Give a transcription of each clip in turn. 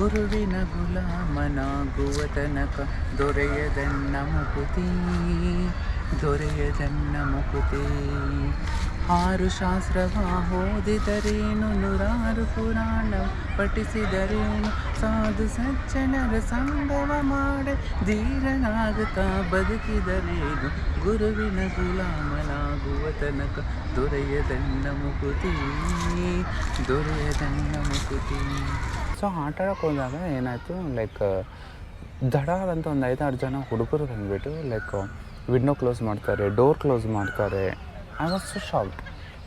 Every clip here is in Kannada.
ಗುರುವಿನ ಗುಲಾಮನಾಗುವ ತನಕ ದೊರೆಯದನ್ನ ಮುಕುತಿ ದೊರೆಯದನ್ನ ಮುಕುತಿ. ಆರು ಶಾಸ್ತ್ರವ ಓದಿದರೇನು, ನೂರಾರು ಪುರಾಣ ಪಠಿಸಿದರೇನು, ಸಾಧು ಸಜ್ಜನರ ಸಂಗವ ಮಾಡೆ ಧೀರನಾಗುತ್ತಾ ಬದುಕಿದರೇನು, ಗುರುವಿನ ಗುಲಾಮನಾಗುವ ತನಕ ದೊರೆಯದನ್ನ ಮುಕುತಿ ದೊರೆಯದನ್ನ ಮುಕುತಿ. ಸೊ ಆಟ ಆಡೋಕೆ ಹೋದಾಗ ಏನಾಯಿತು ಲೈಕ್ ದಡ ಅಂತ ಒಂದು ಐದಾರು ಜನ ಹುಡುಗರು ಬಂದುಬಿಟ್ಟು ಲೈಕ್ ವಿಂಡೋ ಕ್ಲೋಸ್ ಮಾಡ್ತಾರೆ ಡೋರ್ ಕ್ಲೋಸ್ ಮಾಡ್ತಾರೆ. I was so shocked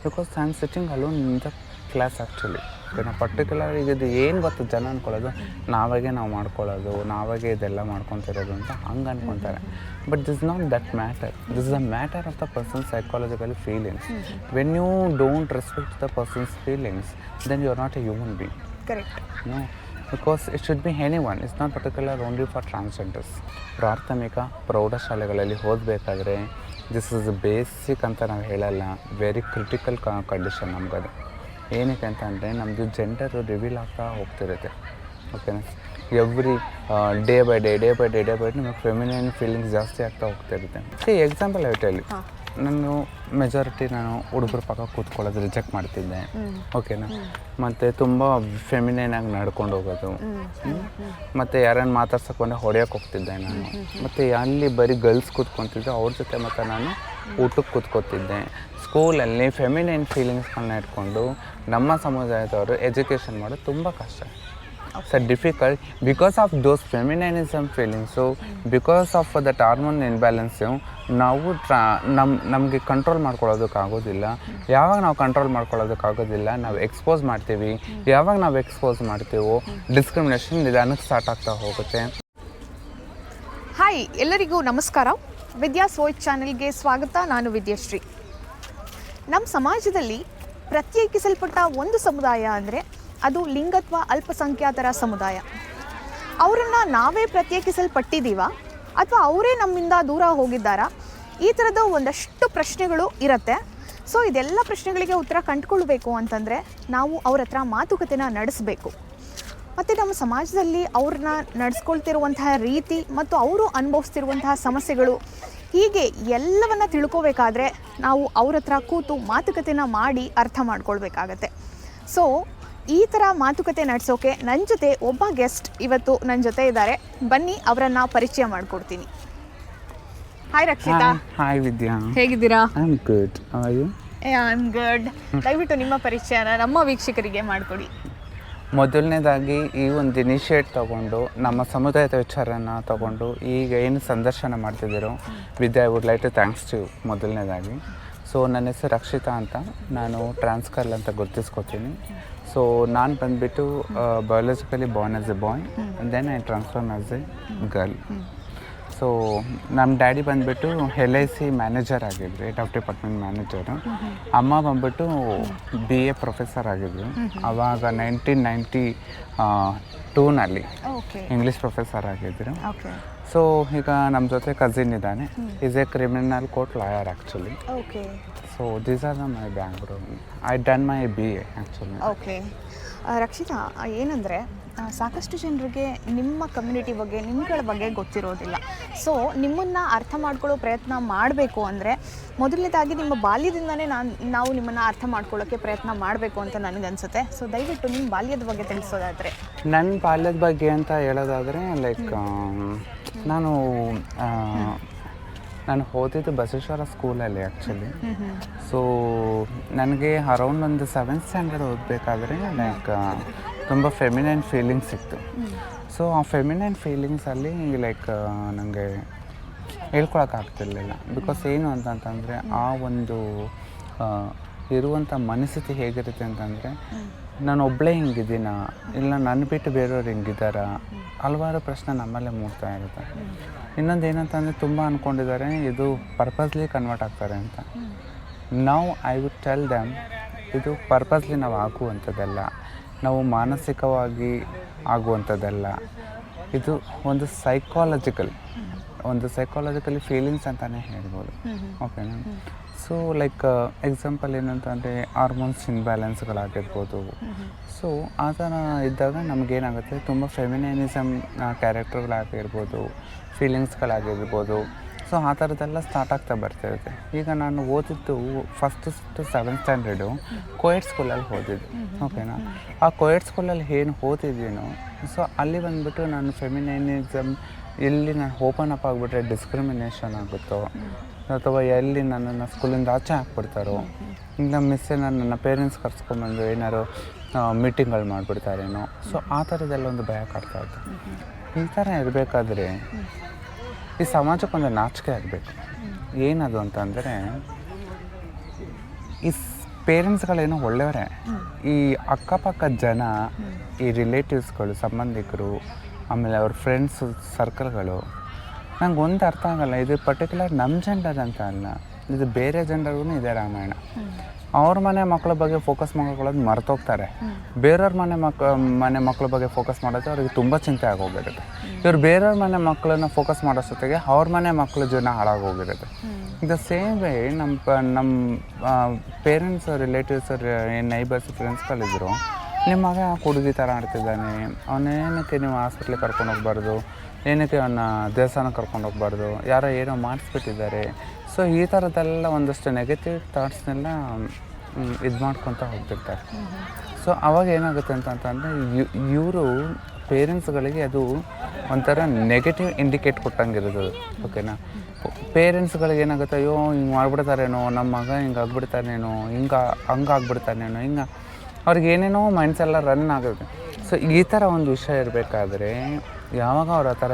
because I am sitting alone in the class actually ನಾವು ಪರ್ಟಿಕ್ಯುಲರ್ ಈಗ ಇದು ಏನು ಗೊತ್ತು? ಜನ ಅಂದ್ಕೊಳ್ಳೋದು ನಾವಾಗೆ ನಾವು ಮಾಡ್ಕೊಳ್ಳೋದು ನಾವಾಗೆ ಇದೆಲ್ಲ ಮಾಡ್ಕೊತಿರೋದು ಅಂತ ಹಂಗೆ ಅನ್ಕೊತಾರೆ. But this not that matter this a matter of the person psychological feelings when you don't respect the person's feelings then you are not a human being correct No, because it should be anyone. It's not particular only for transgenders. ಪ್ರಾಥಮಿಕ ಪ್ರೌಢಶಾಲೆಗಳಲ್ಲಿ ಓದಬೇಕಾದ್ರೆ ದಿಸ್ ಇಸ್ ಬೇಸಿಕ್ ಅಂತ ನಾವು ಹೇಳಲ್ಲ. ವೆರಿ ಕ್ರಿಟಿಕಲ್ ಕಂಡೀಷನ್ ನಮಗದು. ಏನಕ್ಕೆ ಅಂತ ಅಂದರೆ ನಮ್ಮದು ಜೆಂಡರು ರಿವೀಲ್ ಆಗ್ತಾ ಹೋಗ್ತಿರುತ್ತೆ. ಓಕೆನಾ every day by day day by day day by day ನಮಗೆ ಫೆಮಿನೈನ್ ಫೀಲಿಂಗ್ಸ್ ಜಾಸ್ತಿ ಆಗ್ತಾ ಹೋಗ್ತಿರುತ್ತೆ. ಸಿ ಎಕ್ಸಾಂಪಲ್ ಹೇಳಿ ಹಾಂ. ನಾನು ಮೆಜಾರಿಟಿ ನಾನು ಹುಡುಗರ ಪಕ್ಕ ಕೂತ್ಕೊಳ್ಳೋದು ರಿಜೆಕ್ಟ್ ಮಾಡ್ತಿದ್ದೆ. ಓಕೆನಾ ಮತ್ತು ತುಂಬ ಫೆಮಿನೈನ್ ಆಗಿ ನಡ್ಕೊಂಡು ಹೋಗೋದು. ಮತ್ತು ಯಾರನ್ನು ಮಾತಾಡ್ಸಕ್ಕೆ ಬಂದರೆ ಹೊಡೆಯೋಕೆ ಹೋಗ್ತಿದ್ದೆ ನಾನು. ಮತ್ತು ಅಲ್ಲಿ ಬರೀ ಗರ್ಲ್ಸ್ ಕೂತ್ಕೊತಿದ್ದೆ ಅವ್ರ ಜೊತೆ ಮತ್ತು ನಾನು ಊಟಕ್ಕೆ ಕೂತ್ಕೋತಿದ್ದೆ. ಸ್ಕೂಲಲ್ಲಿ ಫೆಮಿನೈನ್ ಫೀಲಿಂಗ್ಸ್ಗಳನ್ನ ಇಟ್ಕೊಂಡು ನಮ್ಮ ಸಮುದಾಯದವರು ಎಜುಕೇಷನ್ ಮಾಡೋದು ತುಂಬ ಕಷ್ಟ. Sir difficult because of those femininism feelings because of that hormone imbalance ನಾವು ಟ್ರಾ ನಮ್ಮ ನಮಗೆ ಕಂಟ್ರೋಲ್ ಮಾಡ್ಕೊಳ್ಳೋದಕ್ಕಾಗೋದಿಲ್ಲ ಯಾವಾಗ ನಾವು ಕಂಟ್ರೋಲ್ ಮಾಡ್ಕೊಳ್ಳೋದಕ್ಕಾಗೋದಿಲ್ಲ ನಾವು ಎಕ್ಸ್ಪೋಸ್ ಮಾಡ್ತೀವಿ. ಯಾವಾಗ ನಾವು ಎಕ್ಸ್ಪೋಸ್ ಮಾಡ್ತೀವೋ ಡಿಸ್ಕ್ರಿಮಿನೇಷನ್ ನಿಧಾನಕ್ಕೆ ಸ್ಟಾರ್ಟ್ ಆಗ್ತಾ ಹೋಗುತ್ತೆ. ಹಾಯ್ ಎಲ್ಲರಿಗೂ ನಮಸ್ಕಾರ. ವಿದ್ಯಾ ಸೋಯ್ ಚಾನೆಲ್ಗೆ ಸ್ವಾಗತ. ನಾನು ವಿದ್ಯಾಶ್ರೀ. ನಮ್ಮ ಸಮಾಜದಲ್ಲಿ ಪ್ರತ್ಯೇಕಿಸಲ್ಪಟ್ಟ ಒಂದು ಸಮುದಾಯ ಅಂದರೆ ಅದು ಲಿಂಗತ್ವ ಅಲ್ಪಸಂಖ್ಯಾತರ ಸಮುದಾಯ. ಅವರನ್ನು ನಾವೇ ಪ್ರತ್ಯೇಕಿಸಲ್ಪಟ್ಟಿದ್ದೀವ? ಅಥವಾ ಅವರೇ ನಮ್ಮಿಂದ ದೂರ ಹೋಗಿದ್ದಾರಾ? ಈ ಥರದ ಒಂದಷ್ಟು ಪ್ರಶ್ನೆಗಳು ಇರುತ್ತೆ. ಸೊ ಇದೆಲ್ಲ ಪ್ರಶ್ನೆಗಳಿಗೆ ಉತ್ತರ ಕಂಡುಕೊಳ್ಬೇಕು ಅಂತಂದರೆ ನಾವು ಅವ್ರ ಹತ್ರ ಮಾತುಕತೆನ ನಡೆಸಬೇಕು. ಮತ್ತು ನಮ್ಮ ಸಮಾಜದಲ್ಲಿ ಅವ್ರನ್ನ ನಡೆಸ್ಕೊಳ್ತಿರುವಂತಹ ರೀತಿ ಮತ್ತು ಅವರು ಅನುಭವಿಸ್ತಿರುವಂತಹ ಸಮಸ್ಯೆಗಳು ಹೀಗೆ ಎಲ್ಲವನ್ನು ತಿಳ್ಕೋಬೇಕಾದ್ರೆ ನಾವು ಅವ್ರ ಹತ್ರ ಕೂತು ಮಾತುಕತೆನ ಮಾಡಿ ಅರ್ಥ ಮಾಡ್ಕೊಳ್ಬೇಕಾಗತ್ತೆ. ಸೊ ಈ ಥರ ಮಾತುಕತೆ ನಡೆಸೋಕೆ ನನ್ನ ಜೊತೆ ಒಬ್ಬ ಗೆಸ್ಟ್ ಇವತ್ತು ನನ್ನ ಜೊತೆ ಇದ್ದಾರೆ. ಬನ್ನಿ, ಅವರನ್ನು ಪರಿಚಯ ಮಾಡಿಕೊಡ್ತೀನಿ. ಹಾಯ್ ರಕ್ಷಿತಾ ಹಾಯ್ ವಿದ್ಯಾ ಹೇಗಿದ್ದೀರಾ? I am good you I am good ದಯವಿಟ್ಟು ನಿಮ್ಮ ಪರಿಚಯನ ನಮ್ಮ ವೀಕ್ಷಕರಿಗೆ ಮಾಡಿಕೊಡಿ. ಮೊದಲನೇದಾಗಿ ಈ ಒಂದು ಇನಿಷಿಯೇಟ್ ತಗೊಂಡು ನಮ್ಮ ಸಮುದಾಯದ ವಿಚಾರನ ತಗೊಂಡು ಈಗ ಏನು ಸಂದರ್ಶನ ಮಾಡ್ತಿದ್ದೀರೋ Vidya I would like to thanks to ಮೊದಲನೇದಾಗಿ. ಸೊ ನನ್ನ ಹೆಸರು ರಕ್ಷಿತಾ ಅಂತ. ನಾನು ಟ್ರಾನ್ಸ್ಕರ್ಲ್ ಅಂತ ಗುರ್ತಿಸ್ಕೊತೀನಿ. ಸೊ ನಾನು ಬಂದುಬಿಟ್ಟು biologically born as a boy then I transformed as a girl so ನಮ್ಮ ಡ್ಯಾಡಿ ಬಂದುಬಿಟ್ಟು ಎಲ್ ಐ ಸಿ ಮ್ಯಾನೇಜರ್ ಆಗಿದ್ರು ಏಟ್ ಆಫ್ ಡಿಪಾರ್ಟ್ಮೆಂಟ್ ಮ್ಯಾನೇಜರು ಅಮ್ಮ ಬಂದುಬಿಟ್ಟು ಬಿ ಎ ಪ್ರೊಫೆಸರ್ ಆಗಿದ್ರು. ಅವಾಗ ನೈನ್ಟೀನ್ ನೈಂಟಿ ಟೂನಲ್ಲಿ ಓಕೆ ಇಂಗ್ಲೀಷ್ ಪ್ರೊಫೆಸರ್ ಆಗಿದ್ರು. ಸೊ ಈಗ ನಮ್ಮ ಜೊತೆ ಕಸಿನ್ ಇದ್ದಾನೆ. Is a criminal court lawyer actually okay so these are the my Bangalore I done my B A actually okay Rakshita ಏನಂದರೆ ಸಾಕಷ್ಟು ಜನರಿಗೆ ನಿಮ್ಮ ಕಮ್ಯುನಿಟಿ ಬಗ್ಗೆ ನಿಮ್ಮಗಳ ಬಗ್ಗೆ ಗೊತ್ತಿರೋದಿಲ್ಲ. ಸೊ ನಿಮ್ಮನ್ನು ಅರ್ಥ ಮಾಡ್ಕೊಳ್ಳೋ ಪ್ರಯತ್ನ ಮಾಡಬೇಕು ಅಂದರೆ ಮೊದಲನೇದಾಗಿ ನಿಮ್ಮ ಬಾಲ್ಯದಿಂದನೇ ನಾನು ನಾವು ನಿಮ್ಮನ್ನು ಅರ್ಥ ಮಾಡ್ಕೊಳ್ಳೋಕ್ಕೆ ಪ್ರಯತ್ನ ಮಾಡಬೇಕು ಅಂತ ನನಗನ್ಸುತ್ತೆ ಸೊ ದಯವಿಟ್ಟು ನಿಮ್ಮ ಬಾಲ್ಯದ ಬಗ್ಗೆ ತಿಳಿಸೋದಾದರೆ. ನನ್ನ ಬಾಲ್ಯದ ಬಗ್ಗೆ ಅಂತ ಹೇಳೋದಾದರೆ ಲೈಕ್ ನಾನು ಆ, ನಾನು ಓದಿದ್ದು ಬಸವೇಶ್ವರ ಸ್ಕೂಲಲ್ಲಿ ಆ್ಯಕ್ಚುಲಿ ಸೊ ನನಗೆ ಅರೌಂಡ್ ಒಂದು ಸೆವೆಂತ್ ಸ್ಟ್ಯಾಂಡರ್ಡ್ ಓದಬೇಕಾದ್ರೆ ಲೈಕ್ ತುಂಬ ಫೆಮಿನೈನ್ ಫೀಲಿಂಗ್ಸ್ ಇತ್ತು. ಸೊ ಆ ಫೆಮಿನೈನ್ ಫೀಲಿಂಗ್ಸಲ್ಲಿ ಲೈಕ್ ನನಗೆ ಹೇಳ್ಕೊಳಕ್ಕಾಗ್ತಿರ್ಲಿಲ್ಲ ಬಿಕಾಸ್ ಏನು ಅಂತಂತಂದರೆ ಆ ಒಂದು ಇರುವಂಥ ಮನಸ್ಥಿತಿ ಹೇಗಿರುತ್ತೆ ಅಂತಂದರೆ, ನಾನು ಒಬ್ಬಳೇ ಹಿಂಗಿದ್ದೀನ? ಇಲ್ಲ ನನ್ನ ಬಿಟ್ಟು ಬೇರೆಯವ್ರು ಹಿಂಗಿದ್ದಾರ? ಹಲವಾರು ಪ್ರಶ್ನೆ ನಮ್ಮಲ್ಲೇ ಮೂಡ್ತಾ ಇರುತ್ತೆ. ಇನ್ನೊಂದು ಏನಂತಂದರೆ, ತುಂಬ ಅಂದ್ಕೊಂಡಿದ್ದಾರೆ ಇದು ಪರ್ಪಸ್ಲಿ ಕನ್ವರ್ಟ್ ಆಗ್ತಾರೆ ಅಂತ. ನಾವು ಐ ವುಡ್ ಟೆಲ್ ದಮ್ ಇದು ಪರ್ಪಸ್ಲಿ ನಾವು ಆಗುವಂಥದ್ದಲ್ಲ ನಾವು ಮಾನಸಿಕವಾಗಿ ಆಗುವಂಥದ್ದಲ್ಲ. ಇದು ಒಂದು ಸೈಕಾಲಜಿಕಲ್ ಒಂದು ಸೈಕಾಲಜಿಕಲಿ ಫೀಲಿಂಗ್ಸ್ ಅಂತಲೇ ಹೇಳ್ಬೋದು. ಓಕೆನಾ ಸೊ ಲೈಕ್ ಎಕ್ಸಾಂಪಲ್ ಏನಂತಂದರೆ ಹಾರ್ಮೋನ್ಸ್ ಇನ್ಬ್ಯಾಲೆನ್ಸ್ಗಳಾಗಿರ್ಬೋದು ಸೊ ಆ ಥರ ಇದ್ದಾಗ ನಮಗೇನಾಗುತ್ತೆ ತುಂಬ ಫೆಮಿನಿನಿಸಮ್ ಕ್ಯಾರೆಕ್ಟರ್ಗಳಾಗಿರ್ಬೋದು ಫೀಲಿಂಗ್ಸ್ಗಳಾಗಿರ್ಬೋದು ಸೊ ಆ ಥರದ್ದೆಲ್ಲ ಸ್ಟಾರ್ಟ್ ಆಗ್ತಾ ಬರ್ತಿರುತ್ತೆ ಈಗ ನಾನು ಓದಿದ್ದು first to seventh standard coed ಸ್ಕೂಲಲ್ಲಿ ಓದಿದ್ದು. ಓಕೆನಾ ಆ ಕೋಯೆಡ್ ಸ್ಕೂಲಲ್ಲಿ ಏನು ಓದಿದ್ದೀನೋ ಸೊ ಅಲ್ಲಿ ಬಂದುಬಿಟ್ಟು ನಾನು ಫೆಮಿನೈನಿಸಮ್ ಎಲ್ಲಿ ನಾನು ಓಪನ್ ಅಪ್ ಆಗಿಬಿಟ್ರೆ ಡಿಸ್ಕ್ರಿಮಿನೇಷನ್ ಆಗುತ್ತೋ, ಅಥವಾ ಎಲ್ಲಿ ನನ್ನನ್ನು ಸ್ಕೂಲಿಂದ ಆಚೆ ಹಾಕ್ಬಿಡ್ತಾರೋ, ಇಲ್ಲ ಮಿಸ್ಸೆ ನನ್ನ ಪೇರೆಂಟ್ಸ್ ಕರ್ಸ್ಕೊಂಬಂದು ಏನಾರು ಮೀಟಿಂಗ್ಗಳು ಮಾಡಿಬಿಡ್ತಾರೇನೋ ಸೊ ಆ ಥರದ್ದೆಲ್ಲ ಒಂದು ಭಯ ಕಾಡ್ತಾ ಇತ್ತು. ಈ ಥರ ಇರಬೇಕಾದ್ರೆ ಈ ಸಮಾಜಕ್ಕೊಂದು ನಾಚಿಕೆ ಆಗಬೇಕು. ಏನದು ಅಂತಂದರೆ, ಈ ಪೇರೆಂಟ್ಸ್ಗಳೇನೋ ಒಳ್ಳೆಯವರೇ. ಈ ಅಕ್ಕಪಕ್ಕ ಜನ, ಈ ರಿಲೇಟಿವ್ಸ್ಗಳು, ಸಂಬಂಧಿಕರು, ಆಮೇಲೆ ಅವ್ರ ಫ್ರೆಂಡ್ಸ್ ಸರ್ಕಲ್ಗಳು, ನಂಗೆ ಒಂದು ಅರ್ಥ ಆಗಲ್ಲ. ಇದು ಪರ್ಟಿಕ್ಯುಲರ್ ನಮ್ಮ ಜೆಂಡರ್ ಅಂತ ಅಲ್ಲ. ಇದು ಬೇರೆ ಜೆಂಡರ್ಗೂ ಇದೆ ರಾಮಾಯಣ. ಅವ್ರ ಮನೆ ಮಕ್ಕಳ ಬಗ್ಗೆ ಫೋಕಸ್ ಮಾಡ್ಕೊಳ್ಳೋದು ಮರ್ತೋಗ್ತಾರೆ. ಬೇರೆಯವ್ರ ಮನೆ ಮಕ್ ಮನೆ ಮಕ್ಕಳ ಬಗ್ಗೆ ಫೋಕಸ್ ಮಾಡೋದು ಅವ್ರಿಗೆ ತುಂಬ ಚಿಂತೆ ಆಗೋಗಿರುತ್ತೆ. ಇವ್ರು ಬೇರೆಯವ್ರ ಮನೆ ಮಕ್ಕಳನ್ನ ಫೋಕಸ್ ಮಾಡೋಷ್ಟೊತ್ತಿಗೆ ಅವ್ರ ಮನೆ ಮಕ್ಕಳ ಜೀವನ ಹಾಳಾಗೋಗಿರುತ್ತೆ. ದ ಸೇಮ್ ವೇ ನಮ್ಮ ಪ ನಮ್ಮ ಪೇರೆಂಟ್ಸ್ ರಿಲೇಟಿವ್ಸ್ ಏನು ನೈಬರ್ಸ್ ಫ್ರೆಂಡ್ಸ್ಗಳಿದ್ರು ನಿಮ್ಮ ಮಗ ಹುಡುಗಿ ಥರ ಆಡ್ತಿದ್ದಾನೆ. ಅವನೇನಕ್ಕೆ ನೀವು ಹಾಸ್ಪಿಟ್ಲಿಗೆ ಕರ್ಕೊಂಡು ಹೋಗ್ಬಾರ್ದು? ಏನಕ್ಕೆ ಅವನ್ನ ದೇವಸ್ಥಾನಕ್ಕೆ ಕರ್ಕೊಂಡು ಹೋಗ್ಬಾರ್ದು? ಯಾರೋ ಏನೋ ಮಾಡಿಸ್ಬಿಟ್ಟಿದ್ದಾರೆ. ಸೊ ಈ ಥರದ್ದೆಲ್ಲ ಒಂದಷ್ಟು ನೆಗೆಟಿವ್ ಥಾಟ್ಸ್ನೆಲ್ಲ ಇದು ಮಾಡ್ಕೊತ ಹೋಗ್ತಿರ್ತಾರೆ. ಸೊ ಅವಾಗ ಏನಾಗುತ್ತೆ ಅಂತಂತಂದರೆ ಇವರು ಪೇರೆಂಟ್ಸ್ಗಳಿಗೆ ಅದು ಒಂಥರ ನೆಗೆಟಿವ್ ಇಂಡಿಕೇಟ್ ಕೊಟ್ಟಂಗಿರೋದು ಓಕೆನಾ ಪೇರೆಂಟ್ಸ್ಗಳಿಗೆ ಏನಾಗುತ್ತೆ, ಅಯ್ಯೋ, ಹಿಂಗೆ ಮಾಡ್ಬಿಡ್ತಾರೇನೋ ನಮ್ಮ ಮಗ ಹಿಂಗೆ ಆಗ್ಬಿಡ್ತಾನೇನೋ, ಹಿಂಗೆ, ಹಂಗೆ ಆಗ್ಬಿಡ್ತಾನೇನೋ, ಹಿಂಗೆ. ಅವ್ರಿಗೆ ಏನೇನೋ ಮೈಂಡ್ಸ್ ಎಲ್ಲ ರನ್ ಆಗುತ್ತೆ. ಸೊ ಈ ಥರ ಒಂದು ವಿಷಯ ಇರಬೇಕಾದ್ರೆ, ಯಾವಾಗ ಅವ್ರು ಆ ಥರ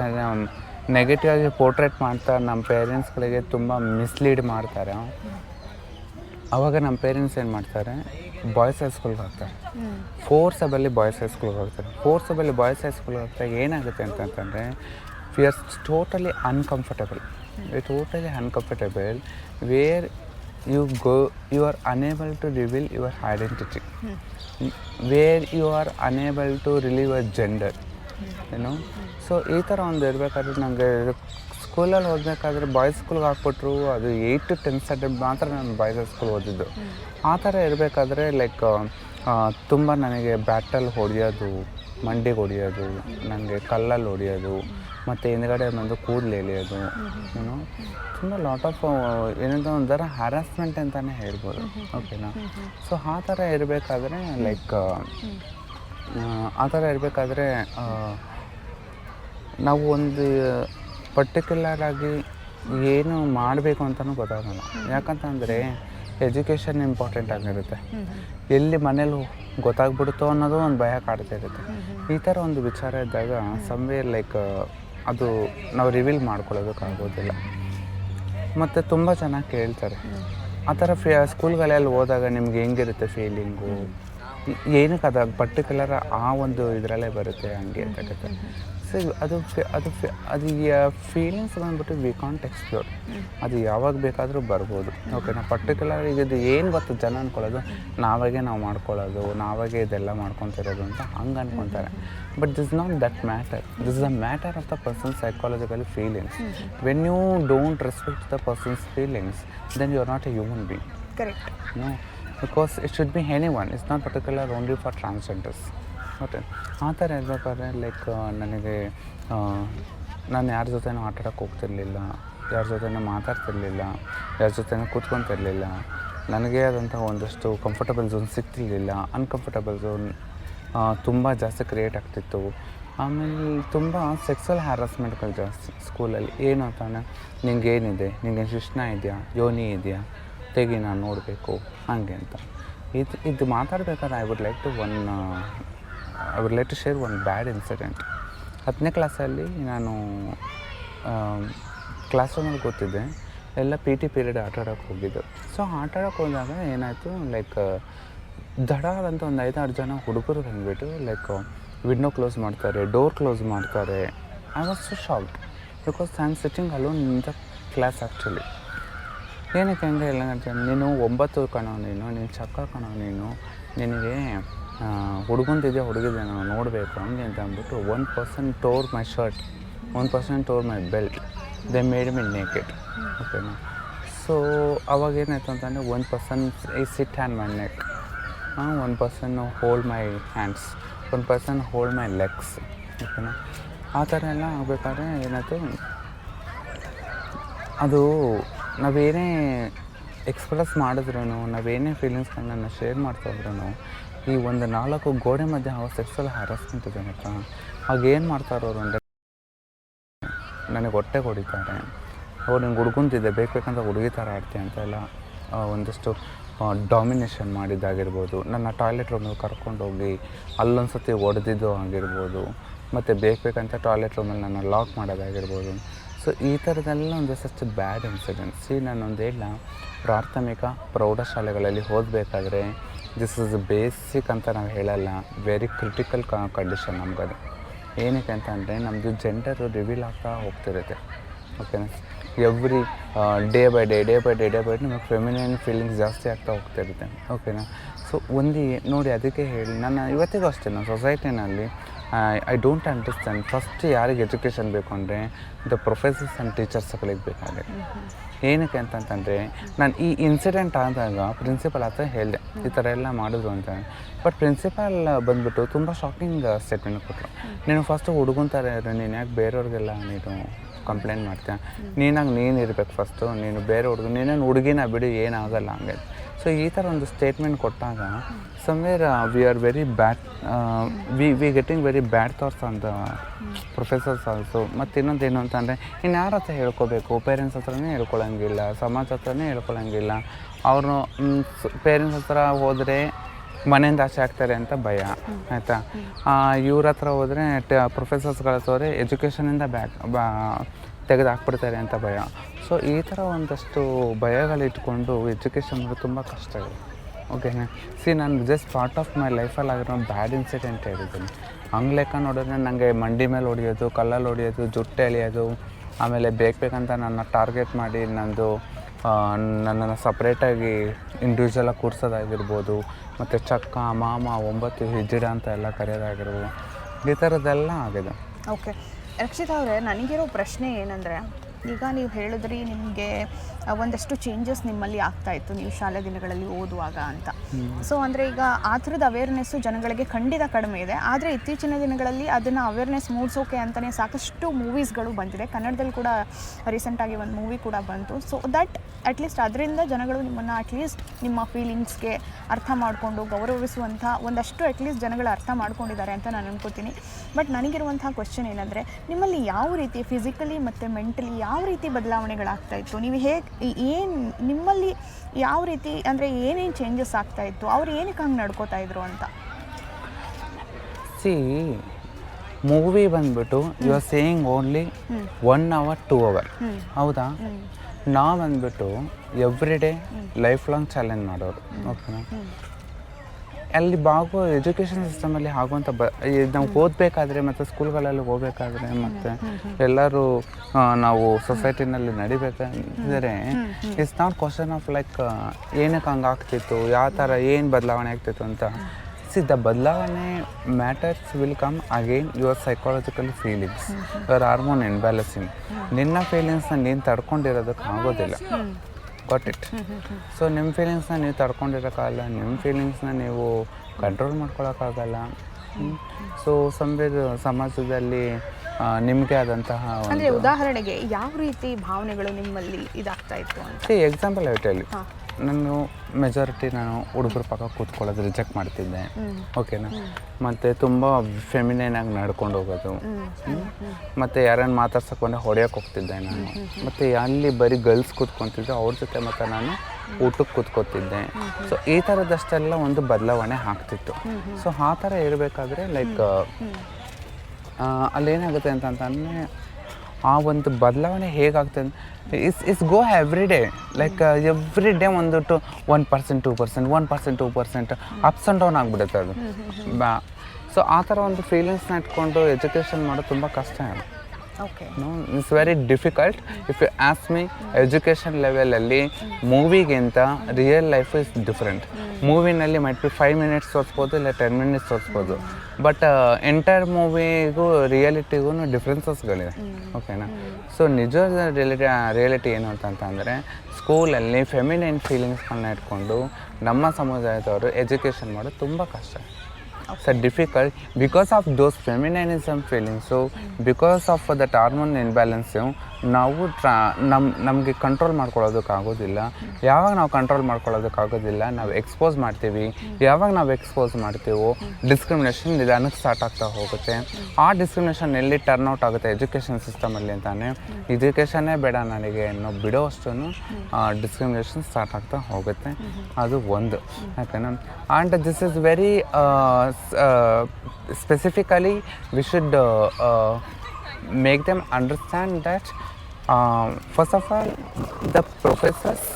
ನೆಗೆಟಿವ್ ಆಗಿ ಪೋರ್ಟ್ರೇಟ್ ಮಾಡ್ತಾ ನಮ್ಮ ಪೇರೆಂಟ್ಸ್ಗಳಿಗೆ ತುಂಬ ಮಿಸ್ಲೀಡ್ ಮಾಡ್ತಾರೆ. ಅವಾಗ ನಮ್ಮ ಪೇರೆಂಟ್ಸ್ ಏನು ಮಾಡ್ತಾರೆ? ಬಾಯ್ಸ್ ಹೈಸ್ಕೂಲ್ಗೆ ಹೋಗ್ತಾರೆ. ಫೋರ್ಸಬಲ್ಲಿ ಬಾಯ್ಸ್ ಹೈಸ್ಕೂಲ್ಗೆ ಹೋಗ್ತಾರೆ. ಫೋರ್ಸಬಲ್ಲಿ ಬಾಯ್ಸ್ ಹೈಸ್ಕೂಲ್ಗೆ ಹೋಗ್ತಾರೆ ಏನಾಗುತ್ತೆ ಅಂತಂತಂದರೆ we are totally uncomfortable we totally uncomfortable where you go you are unable to reveal your identity where you are unable to relieve your gender ಏನು ಸೊ ಈ ಥರ ಒಂದು ಇರಬೇಕಾದ್ರೆ ನನಗೆ ಸ್ಕೂಲಲ್ಲಿ ಓದಬೇಕಾದ್ರೆ ಬಾಯ್ಸ್ ಸ್ಕೂಲ್ಗೆ ಹಾಕ್ಬಿಟ್ರು, ಅದು ಏಯ್ಟ್ ಟು ಟೆಂತ್ ಸ್ಟ್ಯಾಂಡರ್ಡ್ ಮಾತ್ರ ನಾನು ಬಾಯ್ಸ್ ಸ್ಕೂಲ್ ಓದಿದ್ದು. ಆ ಥರ ಇರಬೇಕಾದ್ರೆ ಲೈಕ್ ತುಂಬ ನನಗೆ ಬ್ಯಾಟಲ್ಲಿ ಹೊಡೆಯೋದು, ಮಂಡಿಗೆ ಹೊಡೆಯೋದು ನನಗೆ ಕಲ್ಲಲ್ಲಿ ಹೊಡೆಯೋದು, ಮತ್ತು ಹಿಂದ್ಗಡೆ ಬಂದು ಕೂದಲು ಎಳೆಯೋದು ಏನು ತುಂಬ ಲಾಟ್ ಆಫ್ ಏನಂತ ಒಂಥರ ಹ್ಯಾರಾಸ್ಮೆಂಟ್ ಅಂತಲೇ ಹೇಳ್ಬೋದು. ಓಕೆನಾ ಸೊ ಆ ಥರ ಇರಬೇಕಾದ್ರೆ ಲೈಕ್ ಆ ಥರ ಇರಬೇಕಾದ್ರೆ ನಾವು ಒಂದು ಪರ್ಟಿಕ್ಯುಲರ್ ಆಗಿ ಏನು ಮಾಡಬೇಕು ಅಂತಲೂ ಗೊತ್ತಾಗಲ್ಲ. ಯಾಕಂತಂದರೆ ಎಜುಕೇಷನ್ ಇಂಪಾರ್ಟೆಂಟ್ ಆಗಿರುತ್ತೆ. ಎಲ್ಲಿ ಮನೇಲಿ ಗೊತ್ತಾಗ್ಬಿಡುತ್ತೋ ಅನ್ನೋದು ಒಂದು ಭಯ ಕಾಡ್ತಾ ಇರುತ್ತೆ. ಈ ಥರ ಒಂದು ವಿಚಾರ ಇದ್ದಾಗ ಸಮ್ವೇರ್ ಲೈಕ್ ಅದು ನಾವು ರಿವೀಲ್ ಮಾಡ್ಕೊಳ್ಳೋದಕ್ಕಾಗೋದಿಲ್ಲ ಮತ್ತು ತುಂಬ ಚೆನ್ನಾಗಿ ಕೇಳ್ತಾರೆ. ಆ ಥರ ಫೀ ಸ್ಕೂಲ್ಗಳಲ್ಲಿ ಹೋದಾಗ ನಿಮ್ಗೆ ಹೆಂಗಿರುತ್ತೆ ಫೀಲಿಂಗು ಏನಕ್ಕೆ ಅದು ಪರ್ಟಿಕ್ಯುಲರ್ ಆ ಒಂದು ಇದರಲ್ಲೇ ಬರುತ್ತೆ ಹಂಗೆ ಅಂತಕ್ಕಂಥ. ಸೊ ಅದು ಫಿ ಅದು ಫಿ ಅದು ಫೀಲಿಂಗ್ಸ್ ಬಂದ್ಬಿಟ್ಟು ವಿ ಕಾಂಟ್ ಎಕ್ಸ್ಪ್ಲೋರ್ ಅದು ಯಾವಾಗ ಬೇಕಾದರೂ ಬರ್ಬೋದು. ಓಕೆನಾ ಪರ್ಟಿಕ್ಯುಲರ್ ಈಗ ಇದು ಏನು ಗೊತ್ತು? ಜನ ಅಂದ್ಕೊಳ್ಳೋದು ನಾವಾಗೆ ನಾವು ಮಾಡ್ಕೊಳ್ಳೋದು ನಾವಾಗೆ ಇದೆಲ್ಲ ಮಾಡ್ಕೊತಿರೋದು ಅಂತ ಹಂಗೆ ಅಂದ್ಕೊತಾರೆ but this not that matter this is a matter of the person psychological feelings when you don't respect the person's feelings then you are not a human being correct No, it should be be one it's not particular only for transgenders okay ಆ ಥರ ಇರಬೇಕಾದ್ರೆ ಲೈಕ್ ನನಗೆ ನಾನು ಯಾರ ಜೊತೆನೂ ಆಟಾಡೋಕೆ ಹೋಗ್ತಿರ್ಲಿಲ್ಲ ಯಾರ ಜೊತೆನೂ ಮಾತಾಡ್ತಿರ್ಲಿಲ್ಲ ಯಾರ ಜೊತೆನೂ ಕೂತ್ಕೊತಿರ್ಲಿಲ್ಲ ನನಗೇ ಆದಂಥ ಒಂದಷ್ಟು ಕಂಫರ್ಟಬಲ್ ಝೋನ್ ಸಿಗ್ತಿರ್ಲಿಲ್ಲ ಅನ್ಕಂಫರ್ಟಬಲ್ ಝೋನ್ ತುಂಬ ಜಾಸ್ತಿ ಕ್ರಿಯೇಟ್ ಆಗ್ತಿತ್ತು. ಆಮೇಲೆ ತುಂಬ ಸೆಕ್ಸುವಲ್ ಹ್ಯಾರಸ್ಮೆಂಟ್ಗಳು ಜಾಸ್ತಿ ಸ್ಕೂಲಲ್ಲಿ ಏನು ಅಂತಾನೆ ನಿಂಗೆ ಏನಿದೆ ನಿಂಗೆ ಶಿಷ್ಣ ಇದೆಯಾ ಯೋನಿ ಇದೆಯಾ? ತೆಗಿ ನಾನು ನೋಡಬೇಕು, ಹಾಗೆ ಅಂತ. ಇದು ಇದು ಮಾತಾಡ್ಬೇಕಾದ್ರೆ I would like to one I would like to share one bad incident ಹತ್ತನೇ ಕ್ಲಾಸಲ್ಲಿ ನಾನು ಕ್ಲಾಸ್ ರೂಮಲ್ಲಿ ಕೂತಿದ್ದೆ. ಎಲ್ಲ ಪಿ ಟಿ ಪೀರಿಯಡ್ ಆಟ ಆಡೋಕ್ಕೆ ಹೋಗಿದ್ದು. ಸೊ ಆಟ ಆಡೋಕ್ಕೆ ಹೋದಾಗ ಏನಾಯಿತು ಲೈಕ್ ದಡ ಅಂತ ಒಂದು ಐದಾರು ಜನ ಹುಡುಗರು ಬಂದುಬಿಟ್ಟು ಲೈಕ್ ವಿಂಡೋ ಕ್ಲೋಸ್ ಮಾಡ್ತಾರೆ ಡೋರ್ ಕ್ಲೋಸ್ ಮಾಡ್ತಾರೆ. I was so shocked because I am sitting alone in the class actually ಏನಕ್ಕೆ ಅಂದರೆ ಹೇಳ್ತಾರೆ ನೀನು ಒಂಬತ್ತು ಕಣೋ ನೀನು ನೀನು ಚಕ್ಕ ಕಣೋ ನೀನು, ನಿನಗೆ ಹುಡುಗಂತಿದ್ಯಾ ಹುಡುಗಿದ್ಯಾ ನಾವು ನೋಡಬೇಕು ಹಂಗೆ ಅಂತ ಅಂದ್ಬಿಟ್ಟು one percent tore my shirt one percent tore my belt they made me naked ಓಕೆನಾ ಸೊ ಅವಾಗ ಏನಾಯ್ತು ಅಂತಂದರೆ ಒನ್ ಪರ್ಸೆಂಟ್ ಈ sit hand my neck one person hold my hands one person hold my legs ಓಕೆನಾ ಆ ಥರ ಎಲ್ಲ ಆಗಬೇಕಾದ್ರೆ ಏನಾಯ್ತು? ಅದು ನಾವೇನೇ ಎಕ್ಸ್ಪ್ರೆಸ್ ಮಾಡಿದ್ರೂ ನಾವೇನೇ ಫೀಲಿಂಗ್ಸ್ಗಳನ್ನ ಶೇರ್ ಮಾಡ್ತಾ ಇದ್ರೂ ಈ ಒಂದು ನಾಲ್ಕು ಗೋಡೆ ಮಧ್ಯೆ ಅವ ಸೆಕ್ಸಲ್ ಹ್ಯಾರಸ್ಮೆಂಟ್ ಇದೆ ಗೊತ್ತಾ ಆಗ ಏನು ಮಾಡ್ತಾರೆ ಅವರು ಅಂದರೆ ನನಗೆ ಹೊಟ್ಟೆ ಹೊಡಿತಾರೆ. ಅವ್ರು ನಿಂಗೆ ಹುಡುಗುಂತಿದೆ ಬೇಕು ಬೇಕಂತ ಹುಡುಗಿ ಥರ ಆಡ್ತೀಯ ಅಂತ ಎಲ್ಲ ಆ, ಒಂದಿಷ್ಟು ಡಾಮಿನೇಷನ್ ಮಾಡಿದ್ದಾಗಿರ್ಬೋದು. ನನ್ನ ಟಾಯ್ಲೆಟ್ ರೂಮಲ್ಲಿ ಕರ್ಕೊಂಡೋಗಿ ಅಲ್ಲೊಂದು ಸತಿ ಒಡೆದಿದ್ದು ಆಗಿರ್ಬೋದು. ಮತ್ತು ಬೇಕು ಬೇಕಂತ ಟಾಯ್ಲೆಟ್ ರೂಮಲ್ಲಿ ನನ್ನ ಲಾಕ್ ಮಾಡೋದಾಗಿರ್ಬೋದು. ಸೊ ಈ ಥರದ್ದೆಲ್ಲ ಸಚ್ ಬ್ಯಾಡ್ ಇನ್ಸಿಡೆಂಟ್ಸ್ ಈ ನಾನೊಂದು ಹೇಳ, ಪ್ರಾಥಮಿಕ ಪ್ರೌಢಶಾಲೆಗಳಲ್ಲಿ ಓದಬೇಕಾದ್ರೆ ದಿಸ್ ಇಸ್ ಬೇಸಿಕ್ ಅಂತ ನಾವು ಹೇಳಲ್ಲ ವೆರಿ ಕ್ರಿಟಿಕಲ್ ಕಂಡೀಷನ್ ನಮಗದು. ಏನಕ್ಕೆ ಅಂತ ಅಂದರೆ ನಮ್ಮದು ಜೆಂಡರು ರಿವೀಲ್ ಆಗ್ತಾ ಹೋಗ್ತಿರುತ್ತೆ. ಓಕೆನಾ every day by day day by day day by day ನಮಗೆ ಫೆಮಿನೈನ್ ಫೀಲಿಂಗ್ಸ್ ಜಾಸ್ತಿ ಆಗ್ತಾ ಹೋಗ್ತಿರುತ್ತೆ. ಓಕೆನಾ ಸೊ ಒಂದು ನೋಡಿ, ಅದಕ್ಕೆ ಹೇಳಿ ನಾನು ಇವತ್ತಿಗೂ ಅಷ್ಟೇ ನಾನು ಸೊಸೈಟಿನಲ್ಲಿ ಐ ಡೋಂಟ್ ಅಂಡರ್ಸ್ಟ್ಯಾಂಡ್ ಫಸ್ಟ್ ಯಾರಿಗೆ ಎಜುಕೇಷನ್ ಬೇಕು ಅಂದರೆ ದ ಪ್ರೊಫೆಸರ್ಸ್ ಆ್ಯಂಡ್ ಟೀಚರ್ಸ್ಗಳಿಗೆ ಬೇಕಾಗುತ್ತೆ ಏನಕ್ಕೆ ಅಂತಂತಂದರೆ ನಾನು ಈ ಇನ್ಸಿಡೆಂಟ್ ಆದಾಗ ಪ್ರಿನ್ಸಿಪಲ್ ಹತ್ರ ಹೇಳಿದೆ ಈ ಥರ ಎಲ್ಲ ಮಾಡಿದ್ರು ಅಂತ. ಬಟ್ ಪ್ರಿನ್ಸಿಪಾಲ್ ಬಂದುಬಿಟ್ಟು ತುಂಬ ಶಾಕಿಂಗ್ ಸ್ಟೇಟ್ಮೆಂಟ್ ಕೊಟ್ಟರು ನೀನು ಫಸ್ಟ್ ಹುಡುಗನ ಥರ ಇರು ನೀನು ಯಾಕೆ ಬೇರೆಯವ್ರಿಗೆಲ್ಲ ನೀನು ಕಂಪ್ಲೇಂಟ್ ಮಾಡ್ತೀಯ? ನೀನಾಗ ನೀನು ಇರಬೇಕು ಫಸ್ಟು ನೀನು ಬೇರೆ ಹುಡುಗ ನೀನೇನು ಹುಡುಗಿನ ಬಿಡಿ ಏನಾಗಲ್ಲ ಹಂಗೆ ಸೊ ಈ ಥರ ಒಂದು ಸ್ಟೇಟ್ಮೆಂಟ್ ಕೊಟ್ಟಾಗ somewhere we are very bad we we getting very bad thoughts the professors also ಮತ್ತು ಇನ್ನೊಂದು ಏನು ಅಂತಂದರೆ ಇನ್ನು ಯಾರ ಹತ್ರ ಹೇಳ್ಕೋಬೇಕು? ಪೇರೆಂಟ್ಸ್ ಹತ್ರನೇ ಹೇಳ್ಕೊಳ್ಳೋಂಗಿಲ್ಲ ಸಮಾಜ ಹತ್ರನೇ ಹೇಳ್ಕೊಳ್ಳೋಂಗಿಲ್ಲ ಅವರು ಪೇರೆಂಟ್ಸ್ ಹತ್ರ ಹೋದರೆ ಮನೆಯಿಂದ ಆಚೆ ಆಗ್ತಾರೆ ಅಂತ ಭಯ, ಆಯಿತಾ? ಇವ್ರ ಹತ್ರ ಹೋದರೆ, ಟ ಪ್ರೊಫೆಸರ್ಸ್ಗಳ ಹತ್ರ ಎಜುಕೇಷನಿಂದ ಬ್ಯಾಕ್ ತೆಗೆದು ಹಾಕ್ಬಿಡ್ತಾರೆ ಅಂತ ಭಯ. ಸೊ ಈ ಥರ ಒಂದಷ್ಟು ಭಯಗಳಿಟ್ಕೊಂಡು ಎಜುಕೇಷನ್ ತುಂಬ ಕಷ್ಟ ಇದೆ. ಓಕೆನಾ ಸಿ ನಾನು ಜಸ್ಟ್ ಪಾರ್ಟ್ ಆಫ್ ಮೈ ಲೈಫಲ್ಲಿ ಆಗಿರೋ ಬ್ಯಾಡ್ ಇನ್ಸಿಡೆಂಟ್ ಹೇಳಿದ್ದೀನಿ. ಹಂಗೆ ಲೆಕ್ಕ ನೋಡಿದ್ರೆ ನನಗೆ ಮಂಡಿ ಮೇಲೆ ಹೊಡಿಯೋದು, ಕಲ್ಲಲ್ಲಿ ಹೊಡಿಯೋದು, ಜುಟ್ಟೆ ಎಳೆಯೋದು, ಆಮೇಲೆ ಬೇಕು ಬೇಕಂತ ನನ್ನ ಟಾರ್ಗೆಟ್ ಮಾಡಿ ನಂದು ನನ್ನನ್ನು ಸಪ್ರೇಟಾಗಿ ಇಂಡಿವಿಜುವಲಾಗಿ ಕೂರಿಸೋದಾಗಿರ್ಬೋದು, ಮತ್ತು ಚಕ್ಕ, ಮಾಮ, ಒಂಬತ್ತು ಹಿಜಿಡ ಅಂತ ಎಲ್ಲ ಕರೆಯೋದಾಗಿರ್ಬೋದು, ಈ ಥರದ್ದೆಲ್ಲ ಆಗಿದೆ. ಓಕೆ ರಕ್ಷಿತಾ ಅವರೇ ನನಗಿರೋ ಪ್ರಶ್ನೆ ಏನಂದರೆ ಈಗ ನೀವು ಹೇಳಿದ್ರಿ ನಿಮಗೆ ಒಂದಷ್ಟು ಚೇಂಜಸ್ ನಿಮ್ಮಲ್ಲಿ ಆಗ್ತಾ ಇತ್ತು. ನೀವು ಶಾಲೆ ದಿನಗಳಲ್ಲಿ ಓದುವಾಗ ಅಂತ. ಸೊ ಅಂದರೆ ಈಗ ಆ ಥರದ ಅವೇರ್ನೆಸ್ಸು ಜನಗಳಿಗೆ ಖಂಡಿತ ಕಡಿಮೆ ಇದೆ. ಆದರೆ ಇತ್ತೀಚಿನ ದಿನಗಳಲ್ಲಿ ಅದನ್ನು ಅವೇರ್ನೆಸ್ ಮೂಡಿಸೋಕೆ ಅಂತಲೇ ಸಾಕಷ್ಟು ಮೂವೀಸ್ಗಳು ಬಂದಿದೆ. ಕನ್ನಡದಲ್ಲಿ ಕೂಡ ರೀಸೆಂಟಾಗಿ ಒಂದು ಮೂವಿ ಕೂಡ ಬಂತು. ಸೊ ದಟ್ ಅಟ್ಲೀಸ್ಟ್ ಅದರಿಂದ ಜನಗಳು ನಿಮ್ಮನ್ನು ಅಟ್ಲೀಸ್ಟ್ ನಿಮ್ಮ ಫೀಲಿಂಗ್ಸ್ಗೆ ಅರ್ಥ ಮಾಡಿಕೊಂಡು ಗೌರವಿಸುವಂಥ ಒಂದಷ್ಟು ಅಟ್ಲೀಸ್ಟ್ ಜನಗಳು ಅರ್ಥ ಮಾಡ್ಕೊಂಡಿದ್ದಾರೆ ಅಂತ ನಾನು ಅನ್ಕೋತೀನಿ. ಬಟ್ ನನಗಿರುವಂಥ ಕ್ವಶನ್ ಏನಂದರೆ ನಿಮ್ಮಲ್ಲಿ ಯಾವ ರೀತಿ ಫಿಸಿಕಲಿ ಮತ್ತು ಮೆಂಟಲಿ ಯಾವ ರೀತಿ ಬದಲಾವಣೆಗಳಾಗ್ತಾ ಇತ್ತು? ನೀವು ಹೇಗೆ ಏನು ನಿಮ್ಮಲ್ಲಿ ಯಾವ ರೀತಿ ಅಂದರೆ ಏನೇನು ಚೇಂಜಸ್ ಆಗ್ತಾ ಇತ್ತು? ಅವ್ರು ಏನಕ್ಕೆ ಹಂಗೆ ನಡ್ಕೋತಾ ಇದ್ರು ಅಂತ? ಸಿ ಮೂವಿ ಬಂದ್ಬಿಟ್ಟು you are saying only one hour two hour ಹೌದಾ? ನಾವು ಬಂದ್ಬಿಟ್ಟು every day life long challenge ಮಾಡೋರು ಓಕೆನಾ ಅಲ್ಲಿ ಬಾಗೋ ಎಜುಕೇಷನ್ ಸಿಸ್ಟಮಲ್ಲಿ ಆಗುವಂಥ ಬ ನಾವು ಓದಬೇಕಾದ್ರೆ ಮತ್ತು ಸ್ಕೂಲ್ಗಳಲ್ಲಿ ಹೋಗ್ಬೇಕಾದ್ರೆ ಮತ್ತು ಎಲ್ಲರೂ ನಾವು ಸೊಸೈಟಿನಲ್ಲಿ ನಡಿಬೇಕಂದರೆ it's not question of like ಏನಕ್ಕೆ ಹಂಗಾಗ್ತಿತ್ತು ಯಾವ ಥರ ಏನು ಬದಲಾವಣೆ ಆಗ್ತಿತ್ತು ಅಂತ. ಸಿ ಬದಲಾವಣೆ matters will come again your psychological feelings your hormone imbalancing ನಿನ್ನ ಫೀಲಿಂಗ್ಸ್ನ ನೀನು ತಡ್ಕೊಂಡಿರೋದಕ್ಕೆ ಆಗೋದಿಲ್ಲ ಗಾಟ್ ಇಟ್ ಸೊ ನಿಮ್ಮ ಫೀಲಿಂಗ್ಸ್ನ ನೀವು ತಡ್ಕೊಂಡಿರೋಕ್ಕಾಗಲ್ಲ ನಿಮ್ಮ ಫೀಲಿಂಗ್ಸ್ನ ನೀವು ಕಂಟ್ರೋಲ್ ಮಾಡ್ಕೊಳಕ್ಕಾಗಲ್ಲ. ಸೊ ಸಂವೇದ ಸಮಾಜದಲ್ಲಿ ನಿಮಗೆ ಆದಂತಹ ಅಂದರೆ ಉದಾಹರಣೆಗೆ ಯಾವ ರೀತಿ ಭಾವನೆಗಳು ನಿಮ್ಮಲ್ಲಿ ಇದಾಗ್ತಾ ಇತ್ತು ಅಂತ? ಎಕ್ಸಾಂಪಲ್ ಹೇಳಿ ಹಾಂ. ನಾನು ಮೆಜಾರಿಟಿ ನಾನು ಹುಡುಗರ ಪಕ್ಕ ಕೂತ್ಕೊಳ್ಳೋದು ರಿಜೆಕ್ಟ್ ಮಾಡ್ತಿದ್ದೆ. ಓಕೆನಾ ಮತ್ತು ತುಂಬ ಫೆಮಿನೈನ್ ಆಗಿ ನಡ್ಕೊಂಡು ಹೋಗೋದು. ಮತ್ತು ಯಾರನ್ನ ಮಾತಾಡ್ಸಕ್ಕೆ ಬಂದರೆ ಹೊಡೆಯೋಕೆ ಹೋಗ್ತಿದ್ದೆ ನಾನು. ಮತ್ತು ಅಲ್ಲಿ ಬರೀ ಗರ್ಲ್ಸ್ ಕೂತ್ಕೊತಿದ್ದೆ ಅವ್ರ ಜೊತೆ ಮತ್ತು ನಾನು ಊಟಕ್ಕೆ ಕೂತ್ಕೋತಿದ್ದೆ. ಸೊ ಈ ಥರದಷ್ಟೆಲ್ಲ ಒಂದು ಬದಲಾವಣೆ ಆಗ್ತಿತ್ತು. ಸೊ ಆ ಥರ ಇರಬೇಕಾದ್ರೆ ಲೈಕ್ ಅಲ್ಲೇನಾಗುತ್ತೆ ಅಂತಂತಂದರೆ ಆ ಒಂದು ಬದಲಾವಣೆ ಹೇಗಾಗ್ತದೆ is is go every day like every day ಒಂದು to one percent two percent one percent two percent ups and down ಆಗಿಬಿಡುತ್ತೆ ಅದು. ಬಾ. ಸೊ ಆ ಥರ ಒಂದು ಫೀಲಿಂಗ್ಸ್ನ ಇಟ್ಕೊಂಡು ಎಜುಕೇಷನ್ ಮಾಡೋದು ತುಂಬ ಕಷ್ಟ okay no it's very difficult if you ask me education ಲೆವೆಲಲ್ಲಿ ಮೂವಿಗಿಂತ ರಿಯಲ್ ಲೈಫ್ ಇಸ್ ಡಿಫ್ರೆಂಟ್ ಮೂವಿನಲ್ಲಿ ಮೈಟ್ ಬಿ ಫೈವ್ ಮಿನಿಟ್ಸ್ ತೋರಿಸ್ಬೋದು ಇಲ್ಲ ಟೆನ್ ಮಿನಿಟ್ಸ್ ತೋರಿಸ್ಬೋದು ಬಟ್ ಎಂಟೈರ್ ಮೂವಿಗೂ ರಿಯಾಲಿಟಿಗೂ ಡಿಫ್ರೆನ್ಸಸ್ಗಳಿವೆ ಓಕೆನಾ ಸೊ ನಿಜವಾದ ರಿಯಾಲಿಟಿ ರಿಯಾಲಿಟಿ ಏನು ಅಂತಂತಂದರೆ ಸ್ಕೂಲಲ್ಲಿ ಫೆಮಿನೈನ್ ಫೀಲಿಂಗ್ಸ್ಗಳನ್ನ ಇಟ್ಕೊಂಡು ನಮ್ಮ ಸಮುದಾಯದವರು ಎಜುಕೇಷನ್ ಮಾಡೋದು ತುಂಬ ಕಷ್ಟ. so difficult because of those feminism feelings so because of the hormone imbalance you know, ನಾವು ಟ್ರಾ ನಮ್ಮ ನಮಗೆ ಕಂಟ್ರೋಲ್ ಮಾಡ್ಕೊಳ್ಳೋದಕ್ಕಾಗೋದಿಲ್ಲ ಯಾವಾಗ ನಾವು ಕಂಟ್ರೋಲ್ ಮಾಡ್ಕೊಳ್ಳೋದಕ್ಕಾಗೋದಿಲ್ಲ ನಾವು ಎಕ್ಸ್ಪೋಸ್ ಮಾಡ್ತೀವಿ. ಯಾವಾಗ ನಾವು ಎಕ್ಸ್ಪೋಸ್ ಮಾಡ್ತೀವೋ ಡಿಸ್ಕ್ರಿಮಿನೇಷನ್ ನಿಧಾನಕ್ಕೆ ಸ್ಟಾರ್ಟ್ ಆಗ್ತಾ ಹೋಗುತ್ತೆ. ಆ ಡಿಸ್ಕ್ರಿಮಿನೇಷನ್ ಎಲ್ಲಿ ಟರ್ನ್ ಔಟ್ ಆಗುತ್ತೆ ಎಜುಕೇಷನ್ ಸಿಸ್ಟಮಲ್ಲಿ ಅಂತಾನೆ ಎಜುಕೇಷನ್ನೇ ಬೇಡ ನನಗೆ ಅನ್ನೋ ಬಿಡೋ ಅಷ್ಟು ಡಿಸ್ಕ್ರಿಮಿನೇಷನ್ ಸ್ಟಾರ್ಟ್ ಆಗ್ತಾ ಹೋಗುತ್ತೆ. ಅದು ಒಂದು. ಯಾಕೆನಾ? And this is very specifically we should make them understand that first of all the professors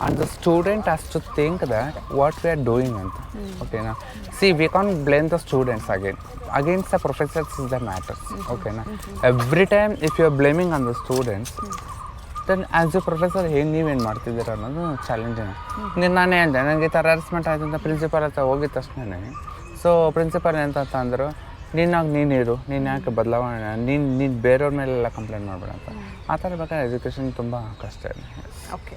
and the student has to think that what we are doing ಅಂತ ಓಕೆನಾ see we can blame the students again against the professors is the matters ಓಕೆನಾ every time if you are blaming on the students then as a professor ಏನು ನೀವೇನು ಮಾಡ್ತಿದ್ದೀರ ಅನ್ನೋದು ಚಾಲೆಂಜಿಂಗ್ ನೀನು ನಾನೇ ಹೇಳಿದೆ ನನಗೆ ಥರ ಹರಾಸ್ಮೆಂಟ್ ಆಯ್ತು ಅಂತ ಪ್ರಿನ್ಸಿಪಾಲ್ ಹತ್ರ ಹೋಗಿದ ತಕ್ಷಣ ಸೊ ಪ್ರಿನ್ಸಿಪಲ್ ಎಂತ ಅಂದರು ನೀನಾಗಿ ಇರು ನೀನು ಯಾಕೆ ಬದಲಾವಣೆ ನೀನು ನೀನು ಬೇರೆಯವ್ರ ಮೇಲೆಲ್ಲ ಕಂಪ್ಲೇಂಟ್ ಮಾಡಬೇಡ ಅಂತ. ಆ ಥರ ಬೇಕಾದ್ರೆ ಎಜುಕೇಷನ್ ತುಂಬ ಕಷ್ಟ ಇದೆ. ಓಕೆ